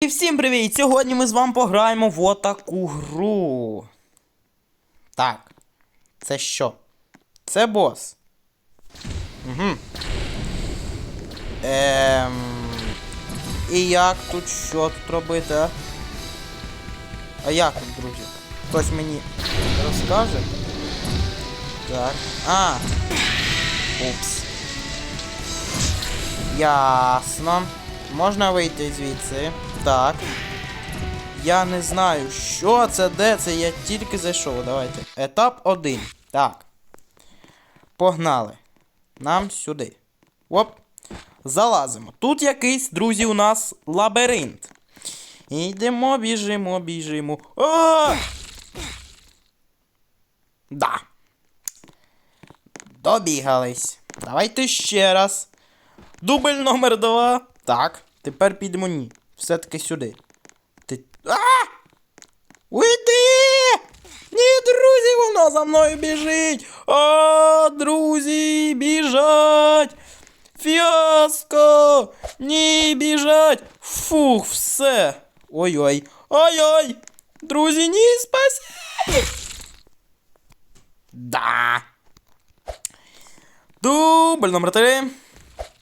І всім привіт! Сьогодні ми з вами пограємо в отаку гру. Так. Це що? Це бос. Угу. Ем... І як тут що тут робити? А, а як тут, друзі? Хтось мені розкаже? Так. А. Упс. Ясно. Можна вийти звідси. Так. Я не знаю, що це, де це, я тільки зайшов. Давайте. Етап 1. Так. Погнали. Нам сюди. Оп. Залазимо. Тут якийсь, друзі, у нас лабіринт. Йдемо, біжимо, біжимо. А! Да. Добігались. Давайте ще раз. Дубль номер два. Так, тепер підемо ні. Все-таки сюди. Ти. А! Уйди! Ні, друзі, воно за мною біжить! А, друзі, біжать! Фіаско! Ні, біжать! Фух, все! Ой-ой! Ой-ой! Друзі, ні, спасіть! Да! Дубль номер три.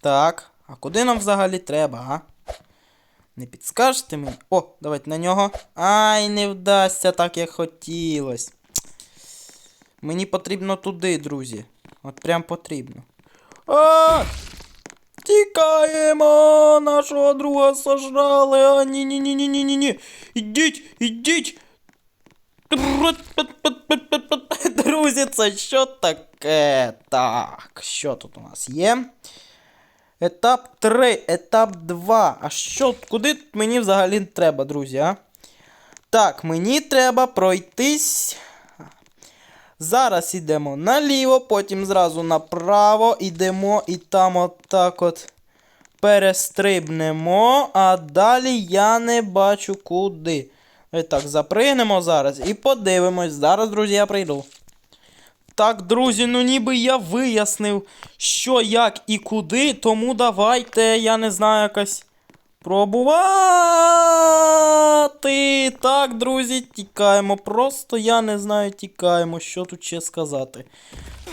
Так, а куди нам взагалі треба, а? Не підскажете мені? О, давайте на нього. Ай, не вдасться так, як хотілось. Мені потрібно туди, друзі. От прям потрібно. А! Тікаємо! Нашого друга сожрали! А, ні, ні, ні, ні, ні, ні, ні. Ідіть, ідіть! Друзі, це що таке? Так, що тут у нас є? Етап 3, етап 2. А що, куди мені взагалі треба, друзі, а? Так, мені треба пройтись. Зараз йдемо наліво, потім зразу направо йдемо і там отак от перестрибнемо, а далі я не бачу куди. І так, запригнемо зараз і подивимось. Зараз, друзі, я прийду. Так, друзі, ну ніби я вияснив, що, як і куди, тому давайте, я не знаю, якось пробувати. Так, друзі, тікаємо. Просто я не знаю, тікаємо, що тут ще сказати.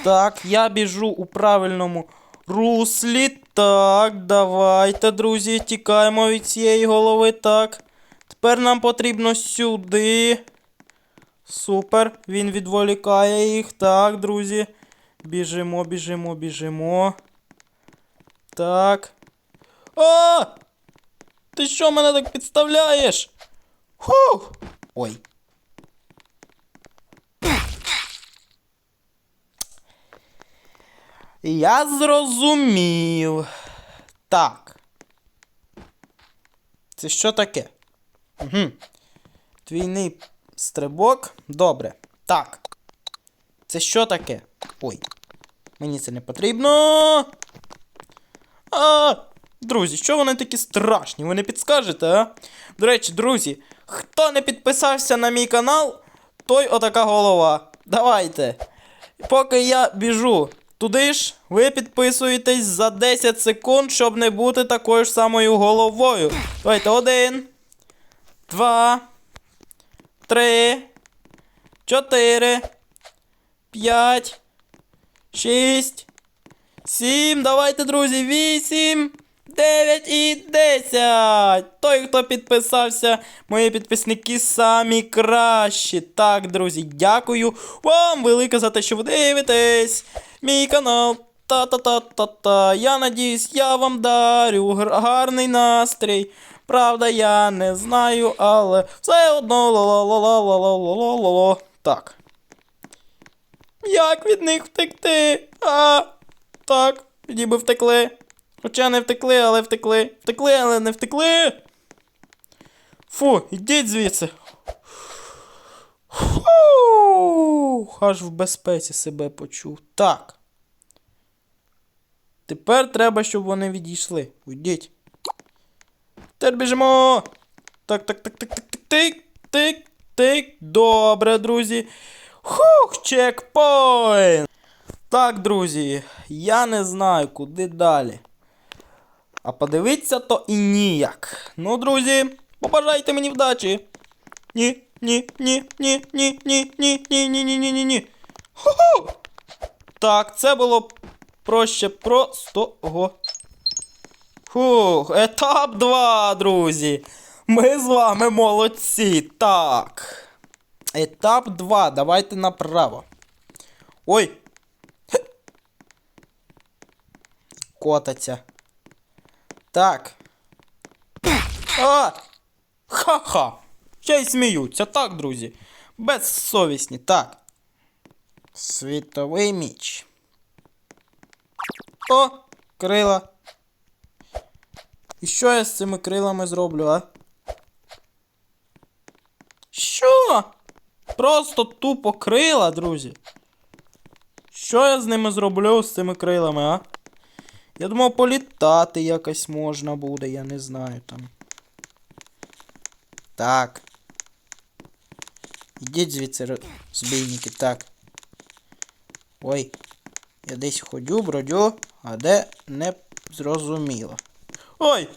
Так, я біжу у правильному руслі. Так, давайте, друзі, тікаємо від цієї голови. Так. Тепер нам потрібно сюди. Супер, він відволікає їх. Так, друзі. Біжимо, біжимо, біжимо. Так. А! Ти що мене так підставляєш? Хух! Ой. Я зрозумів. Так. Це що таке? Угу. Твійний стрибок. Добре. Так. Це що таке? Ой. Мені це не потрібно. А, друзі, що вони такі страшні? Ви не підскажете, а? До речі, друзі, хто не підписався на мій канал, той отака голова. Давайте. Поки я біжу туди ж, ви підписуєтесь за 10 секунд, щоб не бути такою ж самою головою. Давайте один. Два. Три. Чотири. П'ять. Шість. Сім. Давайте, друзі. Вісім. Дев'ять і десять. Той, хто підписався, мої підписники самі кращі. Так, друзі, дякую вам велике за те, що ви дивитесь. Мій канал. Та-та-та-та-та. Я надіюсь, я вам дарю гарний настрій. Правда, я не знаю, але все одно ла-ла-ла-ла-ла-ла-ла-ла-ла. Так. Як від них втекти? А, так, ніби втекли. Хоча не втекли, але втекли. Втекли, але не втекли. Фу, ідіть звідси. Фу, аж в безпеці себе почув. Так. Тепер треба, щоб вони відійшли. Уйдіть. Тепер біжимо. Так, так, так, так, так, так, тик, тик, тик. Добре, друзі. Хух, чекпоінт. Так, друзі, я не знаю, куди далі. А подивитися то і ніяк. Ну, друзі, Побажайте мені вдачі. Ні, ні, ні, ні, ні, ні, ні, ні, ні, ні, ні, ні, ні. Ху-ху! Так, це було проще простого. Фух, етап 2, друзі. Ми з вами молодці. Так. Етап 2. Давайте направо. Ой. Котаться. Так. А! Ха-ха! Ще й сміються, так, друзі. Безсовісні, так. Світовий міч. О! Крила. І що я з цими крилами зроблю, а? Що? Просто тупо крила, друзі. Що я з ними зроблю з цими крилами, а? Я думав, політати якось можна буде, я не знаю там. Так. Ідіть звідси, збійники, так. Ой. Я десь ходю, бродю, а де не зрозуміло. Ой!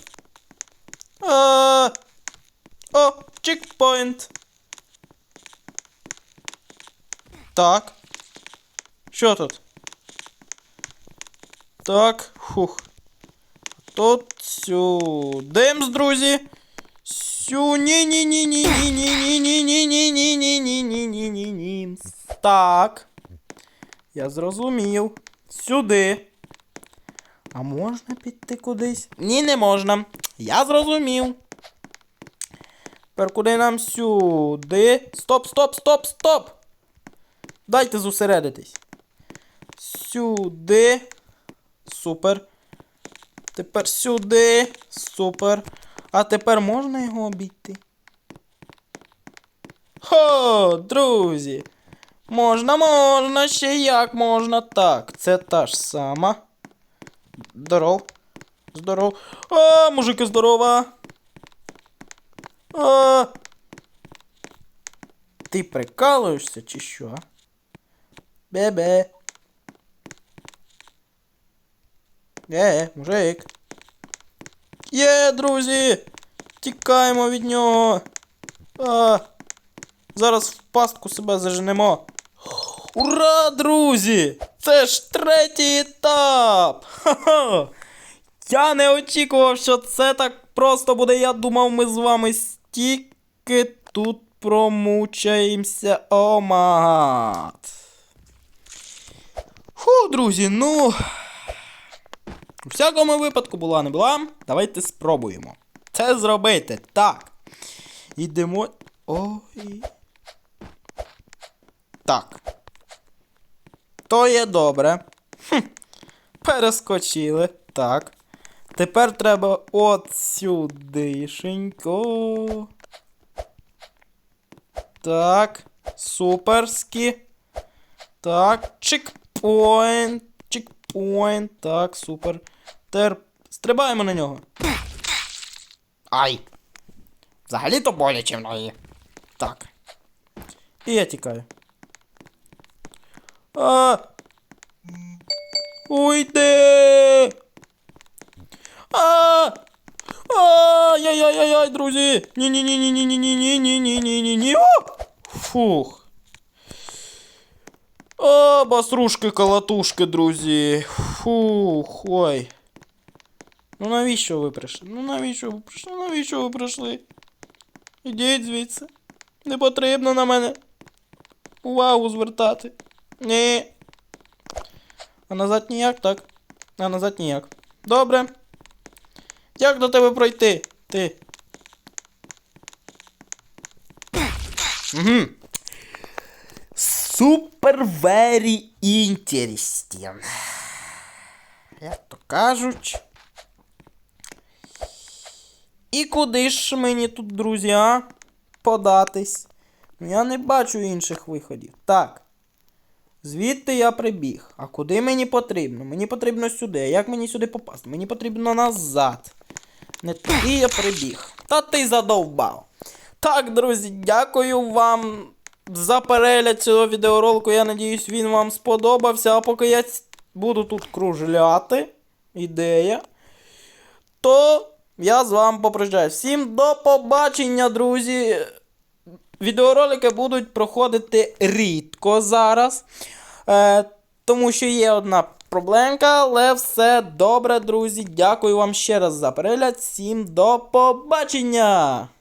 А... О, чекпоінт. Так. Що тут? Так, хух. Тут сюди, друзі. Сю ні ні ні ні ні ні ні ні ні ні ні ні ні ні ні ні Так. Я зрозумів. Сюди. А можна піти кудись? Ні, не можна. Я зрозумів. Тепер куди нам сюди? Стоп, стоп, стоп, стоп! Дайте зосередитись. Сюди. Супер. Тепер сюди. Супер. А тепер можна його обійти? Хо, друзі. Можна, можна, ще як можна. Так, це та ж сама. Здоров. Здоров. А, мужики, здорова. А. Ти прикалуєшся чи що? Бебе. Е, мужик. Є, друзі! Тікаємо від нього. А, зараз в пастку себе заженемо. Ура, друзі! Це ж третій етап! Ха-ха! Я не очікував, що це так просто буде. Я думав, ми з вами стільки тут промучаємося. О магад. Фу, друзі, ну. У всякому випадку була не була. Давайте спробуємо. Це зробити. Так. Йдемо. Ой. Так. То є добре. Хм. Перескочили. Так. Тепер треба от сюдишенько. Так. Суперські. Так. Чекпоінт. Чекпоінт. Так, супер. Тепер стрибаємо на нього. Ай. Взагалі-то боляче в неї. Так. І я тікаю. А. Уйди! А! Ай-яй-яй-яй, друзі! Ні-ні-ні-ні-ні-ні-ні-ні-ні-ні-ні-ні. О! Фух. А, басрушки, колотушки, друзі. Фух, ой. Ну навіщо ви прийшли? Ну навіщо ви прийшли? Ну навіщо ви прийшли? Ідіть звідси. Не потрібно на мене увагу звертати. Ні. А назад ніяк, так? А назад ніяк. Добре. Як до тебе пройти? Ти. Угу. Супер very interesting. Як то кажуть. І куди ж мені тут, друзі, а? Податись? Я не бачу інших виходів. Так. Звідти я прибіг. А куди мені потрібно? Мені потрібно сюди. Як мені сюди попасти? Мені потрібно назад. Не туди я прибіг. Та ти задовбав. Так, друзі, дякую вам за перегляд цього відеоролику. Я надіюсь, він вам сподобався. А поки я буду тут кружляти. Ідея. То я з вами попрощаюсь. Всім до побачення, друзі. Відеоролики будуть проходити рідко зараз. Е, тому що є одна проблемка, але все добре, друзі. Дякую вам ще раз за перегляд. Всім до побачення!